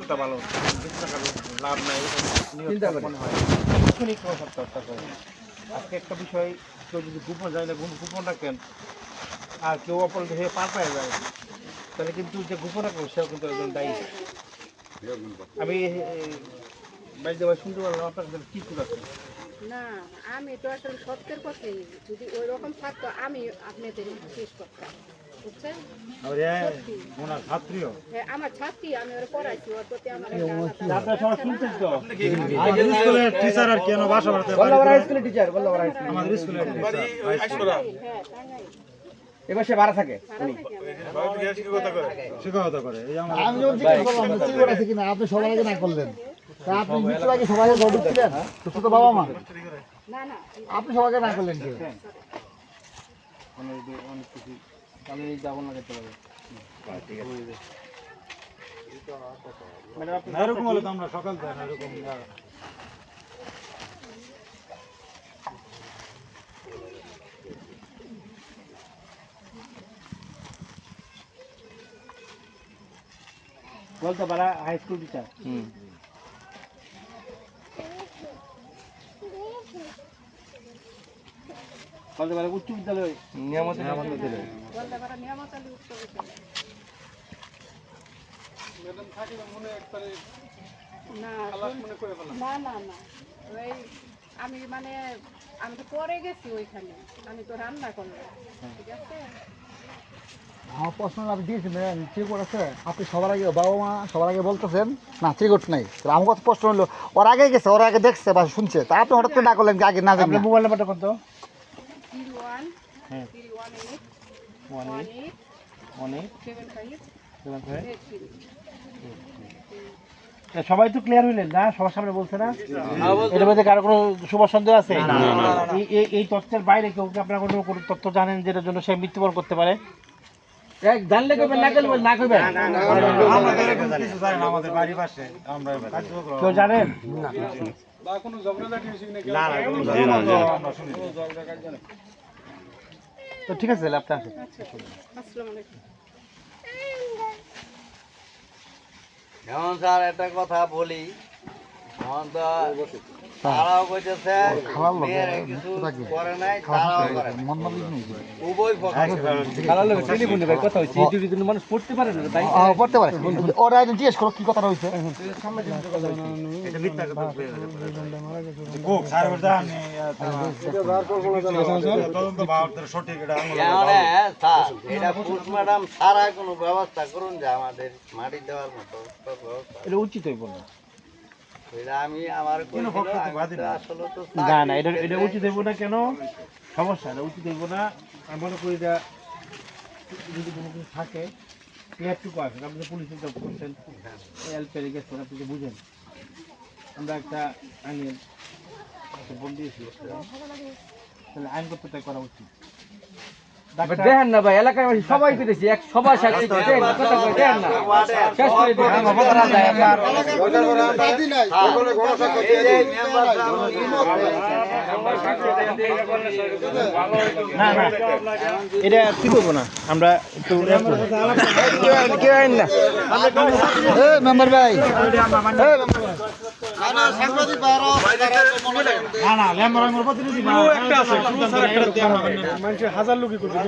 মৃত্যুটা ভালো লাভ নাই চিন্তা করে। মনে হয়। এখনই কেউ হত্যা করে আজকে একটা বিষয় কেউ যদি গোপন যায় না গোপন- গোপন রাখেন আর কেউ অপরাধ হয়ে পার পায় যায়। তাহলে কিন্তু যে গোপন রাখবেন সেও কিন্তু একজন দায়ী। আমি বাইরে ভাই শুনতে পারলাম আপনার কাছে কি আছে? না আমি তো আসলে সত্যের পথে যদি ওই রকম থাকতো আমি আপনাদের শেষ করতাম। বুঝছেন? ওনার ছাত্রীও। হ্যাঁ, আমার ছাত্রী আমি ওরা পড়াইছি ওর প্রতি আমার আপনারা সবাই শুনছেন তো স্কুলের টিচার আর কেন বাসা বাড়াতে বল্লভর হাই স্কুলের টিচার বল্লভর স্কুল আমাদের স্কুলের টিচার হ্যাঁ এবার সে ভাড়া থাকে। ভাড়া থেকে আমি শিক্ষকতা করে। আমি যখন জিজ্ঞেস করলাম যে চিনি কিনা আপনি সবার আগে না করলেন? তা আপনি মৃত্যুর আগে সবাই ঘর ঢুকছিলেন ছোট বাবা মা। না না আপনি সবাইকে না করলেন কি অনেক অনেক কিছু আমি যাব না যেতে পারব না, এরকম হলে তো আমরা সকাল থেকে না, এরকম বলতে পারা হাই স্কুল টিচার বলতে পারা উচ্চ বিদ্যালয়। নিয়ামত নিয়ামত দিলে নিয়ামত আলী উচ্চ বিদ্যালয় না না না না। ওই আমি মানে আমি তো পরে গেছি ওইখানে। আমি তো রান্না করলাম ঠিক আছে? আমার প্রশ্ন আপনি দিয়েছেন চিরকুট আছে আপনি সবার আগে বাবা মা সবার আগে বলতেছেন না চিরকুট নাই। তাহলে আমার কথা প্রশ্ন হলো। ওর আগে গেছে ওর আগে দেখছে বা শুনছে। তা আপনি হঠাৎ করে না করলেন আগে না জানেন মোবাইল নাম্বারটা কত? ওয়ান হ্যাঁ। Three one eight one one eight eight one eight seven five seven five eight three সবাই তো ক্লিয়ার হইলেন না সবার সামনে বলছে না এর মধ্যে কারও কোনো শুভ সন্দেহ আছে এই- এই- এই তথ্যের বাইরে কেউ কি আপনারা কোনো কোনো তথ্য জানেন যেটার জন্য সে মৃত্যুবরণ করতে পারে জানলে না করবেন না না, জানেন তো ঠিক আছে তাহলে আপনি আসুন। যেমন স্যার একটা কথা বলি। এখন তো তারাও কইতেছে কিছু করে নাই তারাও করে নাই। মালিক নেই উভয় পক্ষ খালার লোক টেলিফোনে ভাই কথা হচ্ছে এই দুটি মানুষ পড়তে পারে না তাই পড়তে পারে। ওরা একজন জিজ্ঞেস করো কি কথা রয়েছে? এটা মিথ্যা কথা কোক, স্যার বলছে, আমি, আহ, তোমার- তদন্ত ভাবতে সঠিক এটা আঙুলে এখন ভালো। স্যার এটা পোস্টমার্টাম ছাড়া কোনো ব্যবস্থা করুন যে আমাদের মাটি দেওয়ার মতো ব্যবস্থা। এটা উচিত হইব না। আমি আমার না। না এটা এটা উচিত হইব না কেন? সমস্যা এটা উচিত না। আমি মনে করি এটা যদি কোনো কিছু থাকে ক্লিয়ারটুকু আপনি জব করছেন হেল্প পেরে গেছেন আপনি তো বুঝেন। আমরা একটা আইনের একটা দিয়েছি তাহলে করা উচিত। দেখেন না ভাই এলাকার মানুষ সবাই কইতেছি এক সবার সাথে দেখেন কথা কই দেখেন না। শেষ করে দিই আমার কথা না না না এটা ঠিক হব না আমরা একটু না। এ মেম্বার ভাই। না, না, ল্যাম্বার প্রতিনিধি একটা আছে হাজার লোকই করবে